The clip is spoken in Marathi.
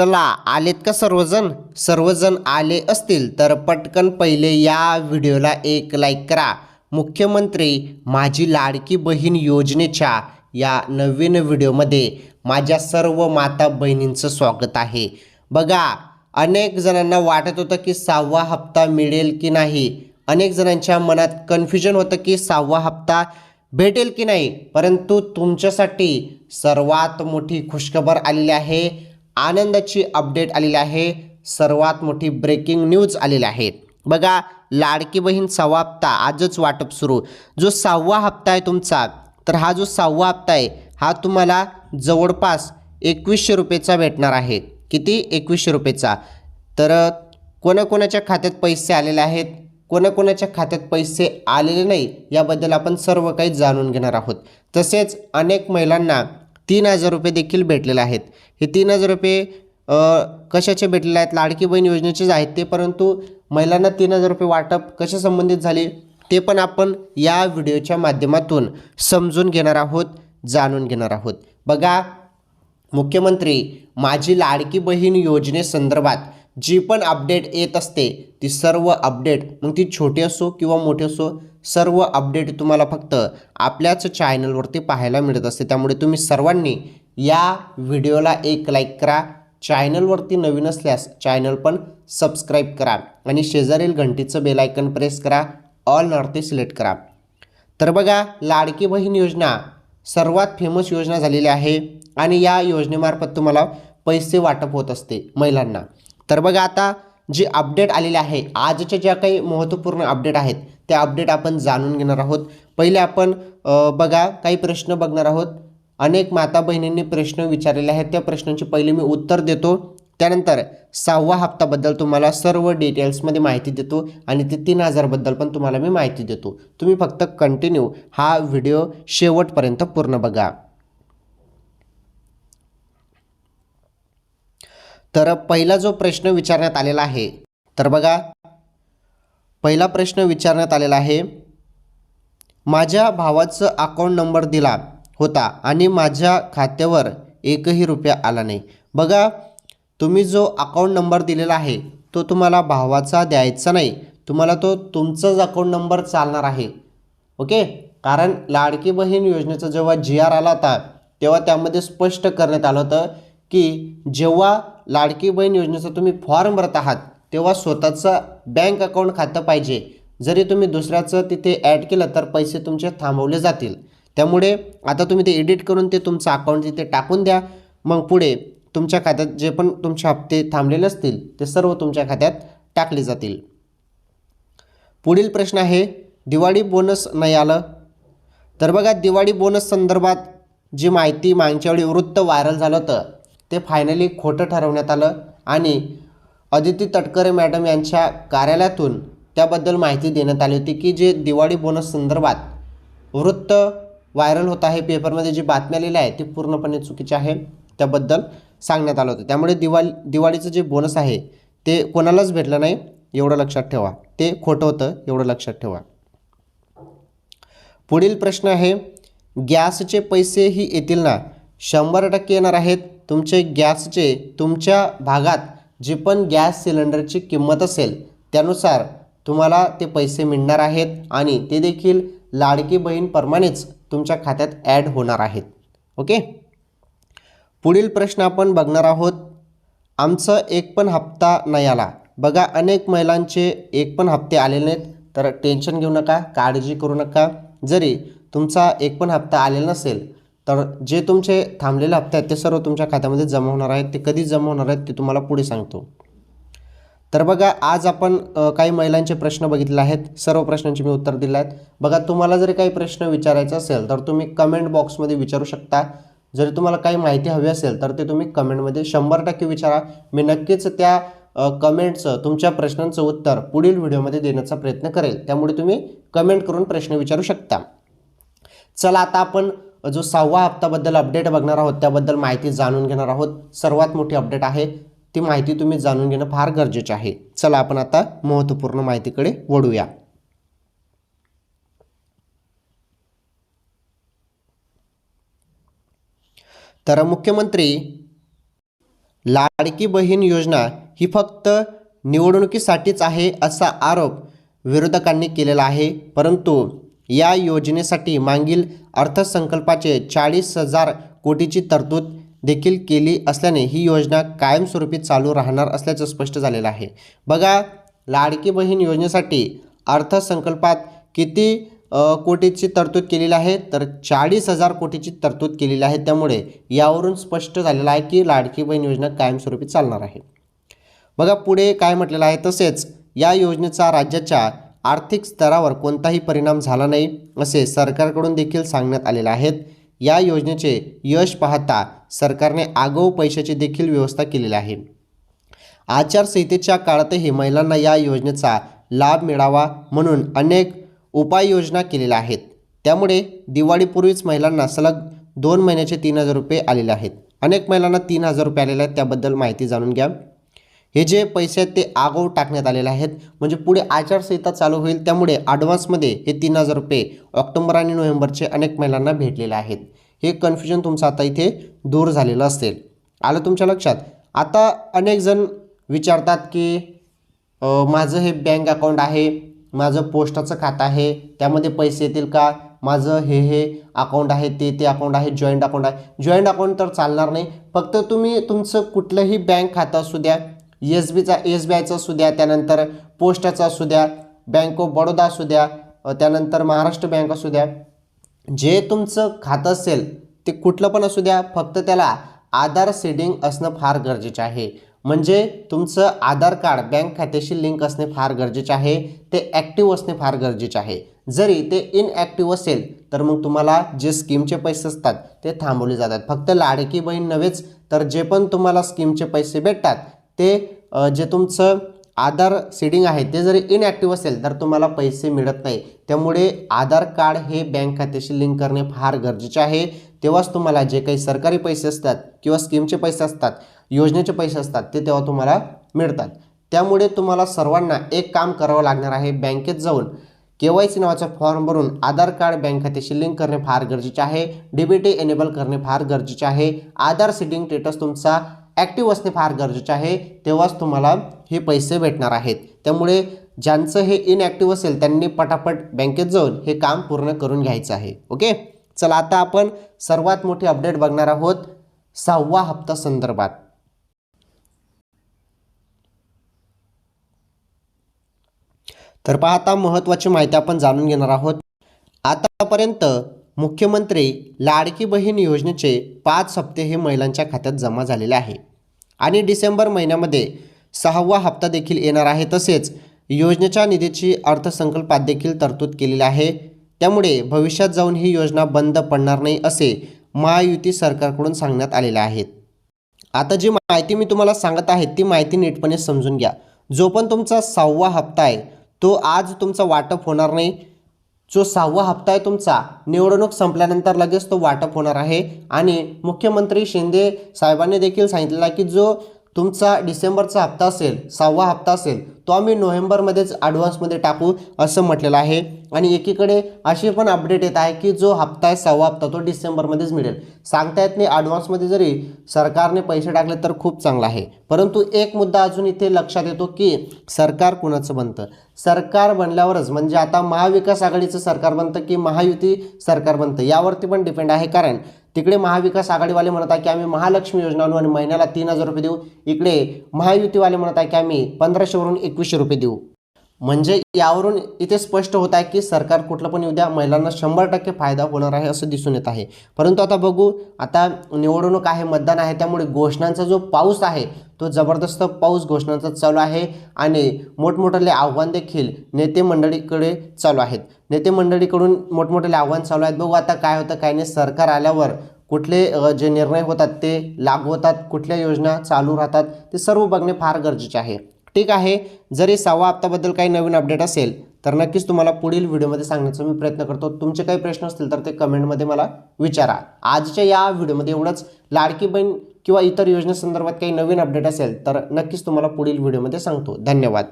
चला आलेत का सर्वजण? सर्वजण आले असतील तर पटकन पहिले या व्हिडिओला एक लाईक करा. मुख्यमंत्री माझी लाडकी बहीण योजनेच्या या नवीन व्हिडिओमध्ये माझ्या सर्व माता बहिणींचं स्वागत आहे. बघा अनेक जणांना वाटत होतं की सहावा हप्ता मिळेल की नाही? अनेक जणांच्या मनात कन्फ्युजन होतं की सहावा हप्ता भेटेल की नाही? परंतु तुमच्यासाठी सर्वात मोठी खुशखबर आलेली आहे आनंदाची अपडेट आलेली आहे. सर्वात मोठी ब्रेकिंग न्यूज आलेली आहे बघा लाडकी बहीण सहावा हप्ता आजच वाटप सुरू. जो सहावा हप्ता आहे तुमचा तर हा जो सहावा हप्ता आहे हा तुम्हाला जवळपास एकवीसशे रुपयेचा भेटणार आहे. किती? एकवीसशे रुपयेचा. तर कोणाकोणाच्या खात्यात पैसे आलेले आहेत? कोणाकोणाच्या खात्यात पैसे आलेले नाही? याबद्दल आपण सर्व काही जाणून घेणार आहोत. तसेच अनेक महिलांना तीन हजार रुपये देखील भेटलेले आहेत. हे तीन हजार रुपये कशाचे भेटलेले आहेत? लाडकी बहीण योजनेचेच आहेत ते परंतु महिलांना तीन हजार रुपये वाटप कशा संबंधित झाले ते पण आपण या व्हिडिओच्या माध्यमातून समजून घेणार आहोत जाणून घेणार आहोत. बघा मुख्यमंत्री माझी लाडकी बहीण योजनेसंदर्भात जी पण अपडेट येत असते ती सर्व अपडेट मग ती छोटी असो किंवा मोठी असो सर्व अपडेट तुम्हाला फक्त आपल्याच चॅनलवरती पाहायला मिळत असते. त्यामुळे तुम्ही सर्वांनी या व्हिडिओला एक लाईक करा. चॅनलवरती नवीन असल्यास चॅनल पण सबस्क्राईब करा आणि शेजारील घंटीचं बेलायकन प्रेस करा. ऑल नॉर्थे सिलेक्ट करा. तर बघा लाडकी बहीण योजना सर्वात फेमस योजना झालेली आहे आणि या योजनेमार्फत तुम्हाला पैसे वाटप होत असते महिलांना. तर बघा आता जी अपडेट आलेले आहे आजच्या ज्या काही महत्त्वपूर्ण अपडेट आहेत त्या अपडेट आपण जाणून घेणार आहोत. पहिले आपण बघा काही प्रश्न बघणार आहोत. अनेक माता बहिणींनी प्रश्न विचारलेले आहेत. त्या प्रश्नांची पहिले मी उत्तर देतो. त्यानंतर सहावा हप्ताबद्दल तुम्हाला सर्व डिटेल्समध्ये माहिती देतो आणि ते तीन हजारबद्दल पण तुम्हाला मी माहिती देतो. तुम्ही फक्त कंटिन्यू हा व्हिडिओ शेवटपर्यंत पूर्ण बघा. तर पहिला जो प्रश्न विचारण्यात आलेला आहे तर बघा. पहिला प्रश्न विचारण्यात आलेला आहे माझ्या भावाचं अकाउंट नंबर दिला होता आणि माझ्या खात्यावर एकही रुपया आला नाही. बघा तुम्ही जो अकाउंट नंबर दिलेला आहे तो तुम्हाला भावाचा द्यायचा नाही. तुम्हाला तो तुमचाच अकाउंट नंबर चालणार आहे. ओके? कारण लाडकी बहीण योजनेचा जेव्हा जी आर आला होता तेव्हा त्यामध्ये स्पष्ट करण्यात आलं होतं की जेव्हा लाडकी बहीण योजनेचा तुम्ही फॉर्म भरत आहात तेव्हा स्वतःचं बँक अकाउंट खातं पाहिजे. जरी तुम्ही दुसऱ्याचं तिथे ॲड केलं तर पैसे तुमचे थांबवले जातील. त्यामुळे आता तुम्ही ते एडिट करून ते तुमचं अकाउंट तिथे टाकून द्या. मग पुढे तुमच्या खात्यात जे पण तुमचे हप्ते थांबलेले असतील ते सर्व तुमच्या खात्यात टाकले जातील. पुढील प्रश्न आहे दिवाळी बोनस नाही आलं. तर बघा दिवाळी बोनस संदर्भात जी माहिती मागच्या वेळी वृत्त व्हायरल झालं होतं ते फायनली खोटं ठरवण्यात आलं आणि अदिती तटकरे मॅडम यांच्या कार्यालयातून त्याबद्दल माहिती देण्यात आली होती की जे दिवाळी बोनस संदर्भात वृत्त व्हायरल होत आहे पेपरमध्ये जी बातम्या आलेली आहे ती पूर्णपणे चुकीची आहे त्याबद्दल सांगण्यात आलं होतं. त्यामुळे दिवाळी दिवाळीचं जे बोनस आहे ते कोणालाच भेटलं नाही एवढं लक्षात ठेवा. ते खोटं होतं एवढं लक्षात ठेवा. पुढील प्रश्न आहे गॅसचे पैसेही येतील ना? शंभर टक्के येणार आहेत तुमचे गॅसचे तुमच्या भागात जी पण गॅस सिलेंडरची किंमत असेल त्यानुसार तुम्हाला ते पैसे मिळणार आहेत आणि ते देखील लाडकी बहीणप्रमाणेच तुमच्या खात्यात ॲड होणार आहेत. ओके? पुढील प्रश्न आपण बघणार आहोत. आमचं एक पण हप्ता नाही आला. बघा अनेक महिलांचे एक पण हप्ते आलेले नाहीत. तर टेन्शन घेऊ नका काळजी करू नका. जरी तुमचा एक पण हप्ता आलेला नसेल तर जे तुमचे थांबलेले हप्ते आहेत ते सर्व तुमच्या खात्यामध्ये जमा होणार आहेत. ते कधी जमा होणार आहेत ते तुम्हाला पुढे सांगतो. तर बघा आज आपण काही महिलांचे प्रश्न बघितले आहेत. सर्व प्रश्नांची मी उत्तर दिले आहेत. बघा तुम्हाला जरी काही प्रश्न विचारायचा असेल तर तुम्ही कमेंट बॉक्समध्ये विचारू शकता. जरी तुम्हाला काही माहिती हवी असेल तर ते तुम्ही कमेंटमध्ये शंभर टक्के विचारा. मी नक्कीच त्या कमेंटचं तुमच्या प्रश्नांचं उत्तर पुढील व्हिडिओमध्ये देण्याचा प्रयत्न करेल. त्यामुळे तुम्ही कमेंट करून प्रश्न विचारू शकता. चला आता आपण जो सहावा हप्ताबद्दल अपडेट बघणार आहोत त्याबद्दल माहिती जाणून घेणार आहोत. सर्वात मोठी अपडेट आहे ती माहिती तुम्ही जाणून घेणं फार गरजेचे आहे. चला आपण आता महत्त्वपूर्ण माहितीकडे वळूया. तर मुख्यमंत्री लाडकी बहीण योजना ही फक्त निवडणुकीसाठीच आहे असा आरोप विरोधकांनी केलेला आहे परंतु या योजनेसाठी मागील अर्थसंकल्पाचे चाळीस हजार कोटीची तरतूद देखील केली असल्याने ही योजना कायमस्वरूपी चालू राहणार असल्याचं स्पष्ट झालेलं आहे. बघा लाडकी बहीण योजनेसाठी अर्थसंकल्पात किती कोटीची तरतूद केलेली आहे? तर चाळीस हजार कोटीची तरतूद केलेली आहे. त्यामुळे यावरून स्पष्ट झालेलं आहे की लाडकी बहीण योजना कायमस्वरूपी चालणार आहे. बघा पुढे काय म्हटलेलं आहे? तसेच या योजनेचा राज्याच्या आर्थिक स्तरावर कोणताही परिणाम झाला नाही असे सरकारकडून देखील सांगण्यात आलेले आहेत. या योजनेचे यश पाहता सरकारने आगाऊ पैशाची देखील व्यवस्था केलेली आहे. आचारसंहितेच्या काळातही महिलांना या योजनेचा लाभ मिळावा म्हणून अनेक उपाययोजना केलेल्या आहेत. त्यामुळे दिवाळीपूर्वीच महिलांना सलग दोन महिन्याचे तीन हजार रुपये आलेले आहेत. अनेक महिलांना तीन हजार रुपये आलेले आहेत त्याबद्दल माहिती जाणून घ्या. हे जे पैसे आहेत ते आगाऊ टाकण्यात आलेले आहेत. म्हणजे पुढे आचारसंहिता चालू होईल. त्यामुळे ॲडव्हान्समध्ये हे तीन हजार रुपये ऑक्टोबर आणि नोव्हेंबरचे अनेक महिलांना भेटलेले आहेत. हे कन्फ्युजन तुमचं आता इथे दूर झालेलं असेल. आलं तुमच्या लक्षात? आता अनेक जण विचारतात की माझं हे बँक अकाउंट आहे. माझं पोस्टाचं खातं आहे. त्यामध्ये पैसे येतील का? माझं हे हे अकाउंट आहे ते ते अकाउंट आहे जॉईंट अकाउंट आहे. जॉईंट अकाउंट तर चालणार नाही. फक्त तुम्ही तुमचं कुठलंही बँक खातं असू द्या एस बीचा एस बी आयचं असू द्या त्यानंतर पोस्टाचं असू द्या बँक ऑफ बडोदा असू द्या त्यानंतर महाराष्ट्र बँक असू द्या. जे तुमचं खातं असेल ते कुठलं पण असू द्या फक्त त्याला आधार सेडिंग असणं फार गरजेचं आहे. म्हणजे तुमचं आधार कार्ड बँक खात्याशी लिंक असणे फार गरजेचे आहे ते ॲक्टिव्ह असणे फार गरजेचे आहे. जरी ते इनॲक्टिव्ह असेल तर मग तुम्हाला जे स्कीमचे पैसे असतात ते थांबवले जातात. फक्त लाडकी बहीण नव्हेच तर जे पण तुम्हाला स्कीमचे पैसे भेटतात ते जे तुमचं आधार सीडिंग आहे ते जरी इनॲक्टिव्ह असेल तर तुम्हाला पैसे मिळत नाही. त्यामुळे आधार कार्ड हे बँक खात्याशी लिंक करणे फार गरजेचे आहे. तेव्हाच तुम्हाला जे काही सरकारी पैसे असतात किंवा स्कीमचे पैसे असतात योजनेचे पैसे असतात ते तेव्हा तुम्हाला मिळतात. त्यामुळे तुम्हाला सर्वांना एक काम करावं लागणार आहे बँकेत जाऊन के वाय सी नावाचा फॉर्म भरून आधार कार्ड बँक खात्याशी लिंक करणे फार गरजेचे आहे. डी बी टी एनेबल करणे फार गरजेचे आहे. आधार सिटिंग स्टेटस तुमचा ॲक्टिव्ह असणे फार गरजेचे आहे तेव्हाच तुम्हाला हे पैसे भेटणार आहेत. त्यामुळे ज्यांचं हे इनॲक्टिव्ह असेल त्यांनी पटापट बँकेत जाऊन हे काम पूर्ण करून घ्यायचं आहे. ओके? चला आता आपण सर्वात मोठी अपडेट बघणार आहोत सहावा हप्ता संदर्भात. तर पाहता महत्त्वाची माहिती आपण जाणून घेणार आहोत. आतापर्यंत मुख्यमंत्री लाडकी बहीण योजनेचे पाच हप्ते हे महिलांच्या खात्यात जमा झालेले आहे. आणि डिसेंबर महिन्यामध्ये सहावा हप्ता देखील येणार आहे. तसेच योजनेच्या निधीची अर्थसंकल्पात देखील तरतूद केलेली आहे. त्यामुळे भविष्यात जाऊन ही योजना बंद पडणार नाही असे महायुती सरकारकडून सांगण्यात आलेले आहेत आता जी माहिती मी तुम्हाला सांगत आहे ती माहिती नीटपणे समजून घ्या. जो पण तुमचा सहावा हप्ता आहे तो आज तुमचा वाटप होणार नाही. जो सहावा हप्ता आहे तुमचा निवडणूक संपल्यानंतर लगेच तो वाटप होणार आहे. आणि मुख्यमंत्री शिंदे साहेबांनी देखील सांगितलेला की जो तुमचा डिसेंबरचा हप्ता असेल सहावा हप्ता असेल तो आम्ही नोव्हेंबरमध्येच ॲडव्हान्समध्ये टाकू असं म्हटलेलं आहे. आणि एकीकडे अशी पण अपडेट येत आहे की जो हप्ता आहे सहावा हप्ता तो डिसेंबरमध्येच मिळेल. सांगता येत नाही ॲडव्हान्समध्ये जरी सरकारने पैसे टाकले तर खूप चांगलं आहे. परंतु एक मुद्दा अजून इथे लक्षात येतो की सरकार कुणाचं बनतं? सरकार बनल्यावरच म्हणजे आता महाविकास आघाडीचं सरकार बनतं की महायुती सरकार बनतं? यावरती पण डिपेंड आहे. कारण तिकडे महाविकास आघाडीवाले म्हणत आहे की आम्ही महालक्ष्मी योजना आणू आणि महिन्याला तीन हजार रुपये देऊ. इकडे महायुतीवाले म्हणत आहे की आम्ही पंधराशेवरून एकवीसशे रुपये देऊ. म्हणजे यावरून इथे स्पष्ट होत आहे की सरकार कुठलं पण येऊ द्या महिलांना शंभर टक्के फायदा होणार आहे असं दिसून येत आहे. परंतु आता बघू आता निवडणूक आहे मतदान आहे त्यामुळे घोषणांचा जो पाऊस आहे तो जबरदस्त पाऊस घोषणांचा चालू आहे आणि मोठमोठाले आव्हान देखील नेते मंडळीकडे चालू आहेत. नेते मंडळीकडून मोठमोठाले आव्हान चालू आहेत. बघू आता काय होतं काय नाही सरकार आल्यावर कुठले जे निर्णय होतात ते लागू होतात कुठल्या योजना चालू राहतात ते सर्व बघणे फार गरजेचे आहे. ठीक आहे. जरी सहावा हप्त्याबद्दल काही नवीन अपडेट असेल तर नक्कीच तुम्हाला पुढील व्हिडिओमध्ये सांगण्याचा मी प्रयत्न करतो. तुमचे काही प्रश्न असतील तर ते कमेंटमध्ये मला विचारा. आजच्या या व्हिडिओमध्ये एवढंच. लाडकी बहीण किंवा इतर योजनेसंदर्भात काही नवीन अपडेट असेल तर नक्कीच तुम्हाला पुढील व्हिडिओमध्ये सांगतो. धन्यवाद.